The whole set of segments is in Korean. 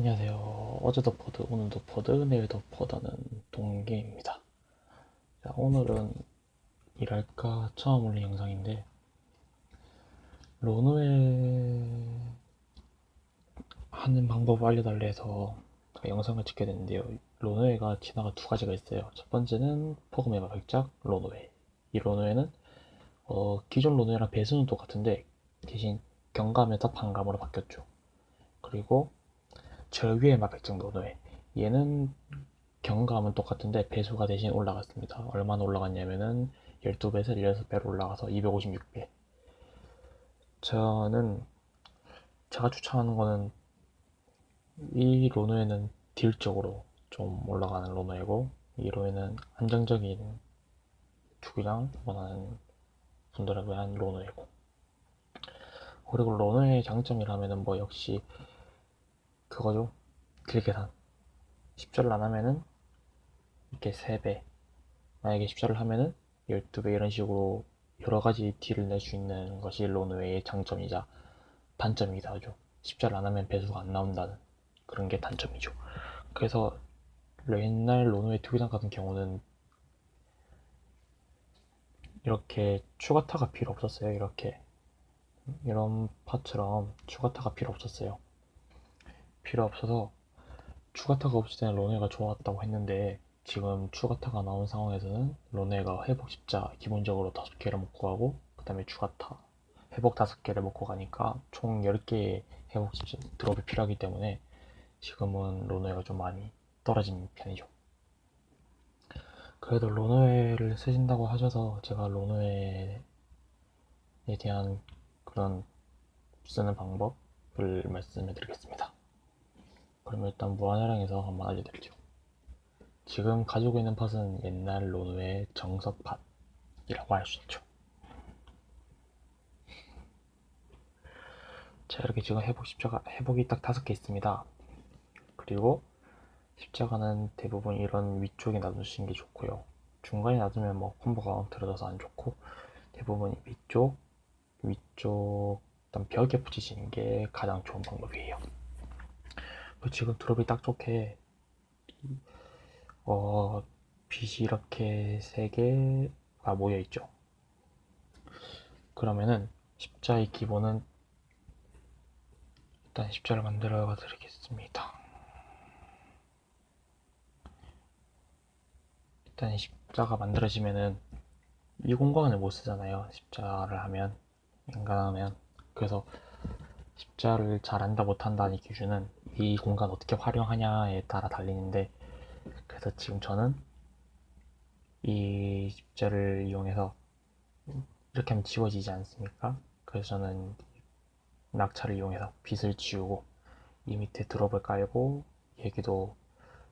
안녕하세요. 어제도 퍼드, 오늘도 퍼드, 내일도 퍼드는 동계입니다. 자, 오늘은 일할까 처음 올린 영상인데, 론웨 하는 방법을 알려달래 해서 영상을 찍게 됐는데요. 론웨가 진화가 두 가지가 있어요. 첫 번째는 포그메바 백작 론웨. 이 론웨는 어, 기존 론웨랑 배수는 똑같은데 대신 경감에서 반감으로 바뀌었죠. 그리고 위에 막 백정 론웨. 얘는 경감은 똑같은데 배수가 대신 올라갔습니다. 얼마나 올라갔냐면은 12배에서 16배로 올라가서 256배. 저는 제가 추천하는 거는 이 로노에는 딜적으로 좀 올라가는 로노이고 이 로노에는 안정적인 투기랑 원하는 분들을 위한 로노이고 그리고 로노의 장점이라면은 뭐 역시 그거죠. 딜 계산. 10절을 안 하면은 이렇게 3배 만약에 10절을 하면은 12배 이런 식으로 여러 가지 딜을 낼 수 있는 것이 로노의 장점이자 단점이기도 하죠. 10절 안 하면 배수가 안 나온다는 그런 게 단점이죠. 그래서 옛날 로노의 투기장 같은 경우는 이렇게 추가타가 필요 없었어요. 이렇게. 이런 파처럼 추가타가 필요 없었어요 필요 없어서 추가타가 없을 때는 론웨가 좋았다고 했는데 지금 추가타가 나온 상황에서는 론웨가 회복 십자 기본적으로 다섯 개를 먹고 가고 그 다음에 추가타 회복 다섯 개를 먹고 가니까 총 10개의 회복 십자 드롭이 필요하기 때문에 지금은 론웨가 좀 많이 떨어진 편이죠. 그래도 론웨를 쓰신다고 하셔서 제가 론웨에 대한 그런 쓰는 방법을 말씀해 드리겠습니다 그러면 일단 무한혈량에서 한번 알려드리죠. 지금 가지고 있는 팟은 옛날 론웨의 정석 팟이라고 할 수 있죠. 자 이렇게 지금 회복 십자가 회복이 딱 다섯 개 있습니다. 그리고 십자가는 대부분 이런 위쪽에 놔두시는 게 좋고요. 중간에 놔두면 뭐 콤보가 엉터러져서 안 좋고 대부분 위쪽, 위쪽, 일단 벽에 붙이시는 게 가장 좋은 방법이에요. 지금 드롭이 딱 좋게 어 빛이 이렇게 세 개가 모여 있죠. 그러면은 십자의 기본은 일단 십자를 만들어 드리겠습니다. 일단 십자가 만들어지면은 이 공간을 못 쓰잖아요. 십자를 하면 인간하면 그래서 십자를 잘한다 못한다는 기준은 이 공간 어떻게 활용하냐에 따라 달리는데 그래서 지금 저는 이 십자를 이용해서 이렇게 하면 지워지지 않습니까? 그래서 저는 낙차를 이용해서 빛을 지우고 이 밑에 드롭을 깔고 여기도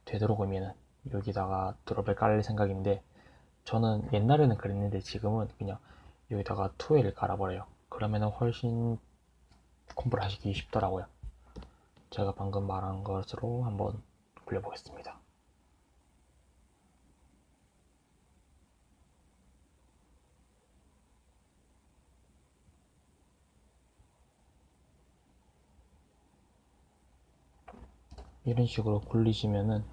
되도록이면 여기다가 드롭을 깔 생각인데 저는 옛날에는 그랬는데 지금은 그냥 여기다가 투웨이를 깔아버려요 그러면은 훨씬 콤보를 하시기 쉽더라고요 제가 방금 말한 것으로 한번 굴려보겠습니다. 이런 식으로 굴리시면은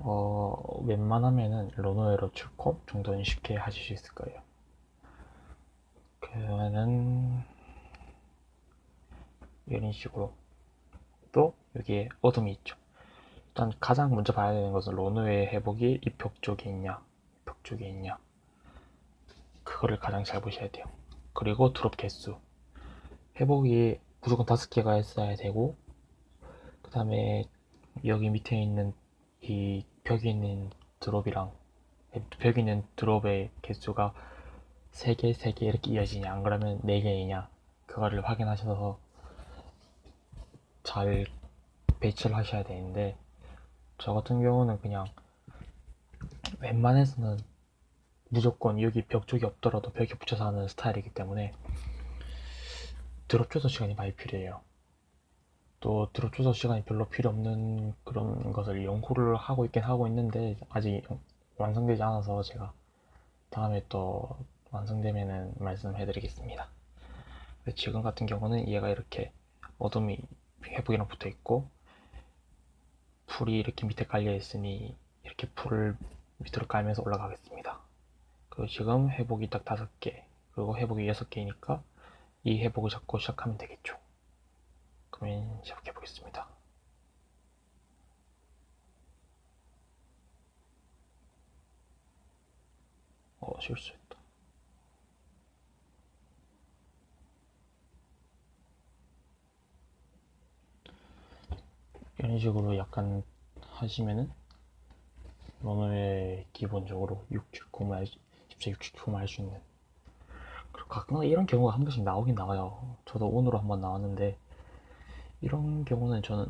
어, 웬만하면은 로노에로 출코 정도는 쉽게 하실 수 있을 거예요. 그러면은 이런 식으로 또 여기에 어둠이 있죠. 일단 가장 먼저 봐야 되는 것은 로노의 회복이 이 벽 쪽에 있냐, 벽 쪽에 있냐. 그거를 가장 잘 보셔야 돼요. 그리고 드롭 개수. 회복이 무조건 다섯 개가 있어야 되고, 그 다음에 여기 밑에 있는 이 벽에 있는 드롭이랑 벽에 있는 드롭의 개수가 3개, 3개 이렇게 이어지냐, 안 그러면 4개이냐, 그거를 확인하셔서 잘 배치를 하셔야 되는데 저 같은 경우는 그냥 웬만해서는 무조건 여기 벽 쪽이 없더라도 벽에 붙여서 하는 스타일이기 때문에 드롭 조서 시간이 많이 필요해요. 또 드롭 조서 시간이 별로 필요 없는 그런 것을 연구를 하고 있긴 하고 있는데 아직 완성되지 않아서 제가 다음에 또 완성되면은 말씀해 드리겠습니다. 지금 같은 경우는 얘가 이렇게 어둠이 회복이랑 붙어 있고 풀이 이렇게 밑에 깔려 있으니 이렇게 풀을 밑으로 깔면서 올라가겠습니다. 그리고 지금 회복이 딱 다섯 개, 그리고 회복이 여섯 개이니까 이 회복을 잡고 시작하면 되겠죠. 그러면 시작해 보겠습니다. 어, 실수했다. 이런 식으로 약간 하시면은 언어에 기본적으로 679만 10세 679만 할수 있는 그리고 가끔 이런 경우가 한 번씩 나오긴 나와요. 저도 오늘 한번 나왔는데 이런 경우는 저는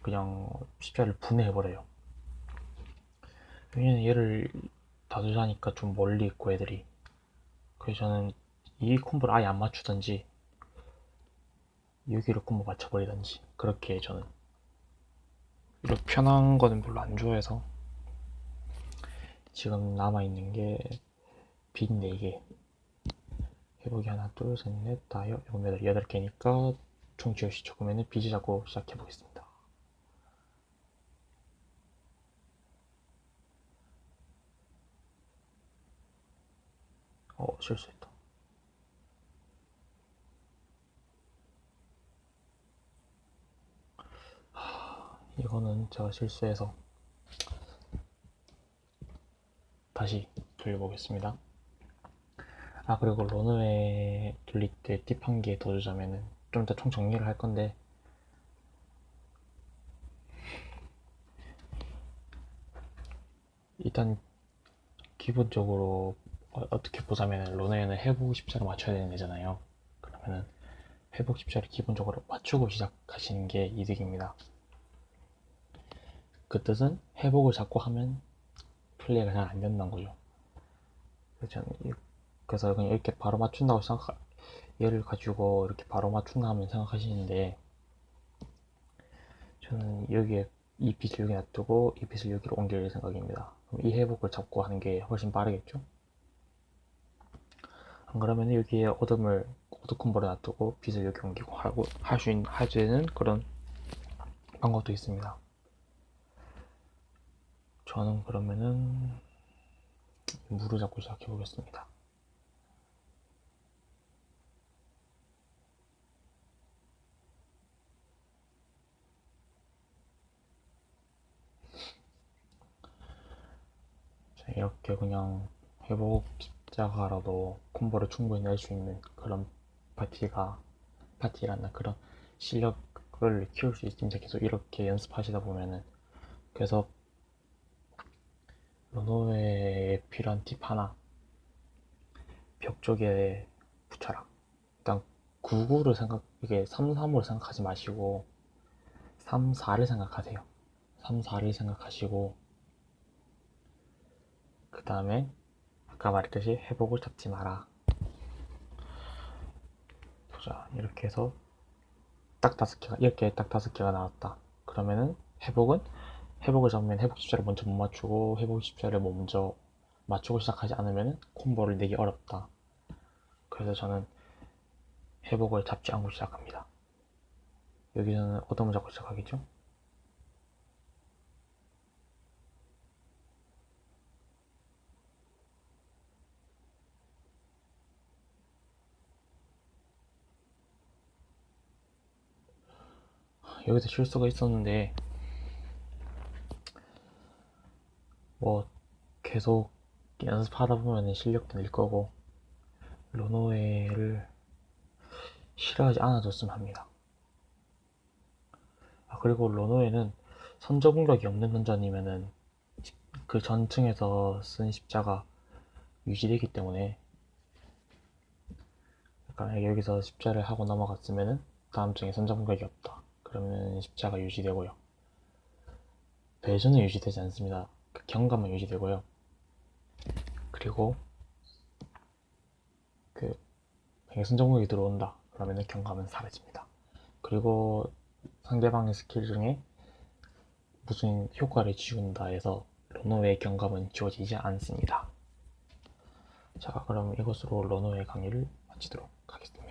그냥 십자를 분해해버려요. 왜냐면 얘를 다두자니까 좀 멀리 있고 애들이 그래서 저는 이 콤보를 아예 안 맞추던지 여기를 콤보 맞춰버리던지 그렇게 저는 이렇게 편한 거는 별로 안 좋아해서 지금 남아있는 게빛 4개 해보기 하나 둘셋넷 다섯 일곱 여덟 여덟 개니까 총 지역시 조금에는 빛이 잡고 시작해 보겠습니다. 어 실수했다. 하, 이거는 제가 실수해서 다시 돌려보겠습니다. 아 그리고 런웨이 돌릴 때 팁 한 개 더 주자면은 좀 이따 총 정리를 할 건데 일단 기본적으로 어, 떻게 보자면은 런웨이는 회복 십자를 맞춰야 되는 애잖아요. 그러면은 회복 십자를 기본적으로 맞추고 시작하시는 게 이득입니다. 그 뜻은 회복을 자꾸 하면 플레이가 잘 안 된다는 거죠. 그래서 그냥 이렇게 바로 맞춘다고 생각, 얘를 가지고 이렇게 바로 맞춘다 하면 생각하시는데, 저는 여기에 이 빛을 여기 놔두고 이 빛을 여기로 옮길 생각입니다. 이 회복을 잡고 하는 게 훨씬 빠르겠죠? 안 그러면 여기에 어둠을, 어둠 콤보를 놔두고 빛을 여기 옮기고 하고, 할 수 있는, 할 수 있는 그런 방법도 있습니다. 저는 그러면은 물을 잡고 시작해 보겠습니다. 이렇게 그냥 회복 십자가라도 콤보를 충분히 낼 수 있는 그런 파티가 파티란다 그런 실력을 키울 수 있습니다. 계속 이렇게 연습하시다 보면은 그래서 런너웨에 필요한 팁 하나. 벽 쪽에 붙여라. 일단 99를 생각 이게 3, 3으로 생각하지 마시고 3, 4를 생각하세요. 3, 4를 생각하시고 그 다음에 아까 말했듯이 회복을 잡지 마라. 보자. 이렇게 해서 딱 다섯 개가 이렇게 딱 다섯 개가 나왔다. 그러면은 회복은 회복을 잡으면 회복 십자를 먼저 못 맞추고 회복 십자를 먼저 맞추고 시작하지 않으면 콤보를 내기 어렵다. 그래서 저는 회복을 잡지 않고 시작합니다. 여기서는 어둠을 잡고 시작하겠죠? 여기서 실수가 있었는데 뭐 계속 연습하다 보면 실력도 늘 거고 로노웨를 싫어하지 않아줬으면 합니다. 아, 그리고 로노웨는 선저 공격이 없는 선전이면은 그 전층에서 쓴 십자가 유지되기 때문에 그러니까 여기서 십자를 하고 넘어갔으면은 다음 층에 선저 공격이 없다. 그러면 십자가 유지되고요. 배전은 유지되지 않습니다. 그 경감은 유지되고요. 그리고 그 선정국이 들어온다. 그러면 경감은 사라집니다. 그리고 상대방의 스킬 중에 무슨 효과를 지운다 해서 러너웨이 경감은 지워지지 않습니다. 자, 그럼 이것으로 러너웨이 강의를 마치도록 하겠습니다.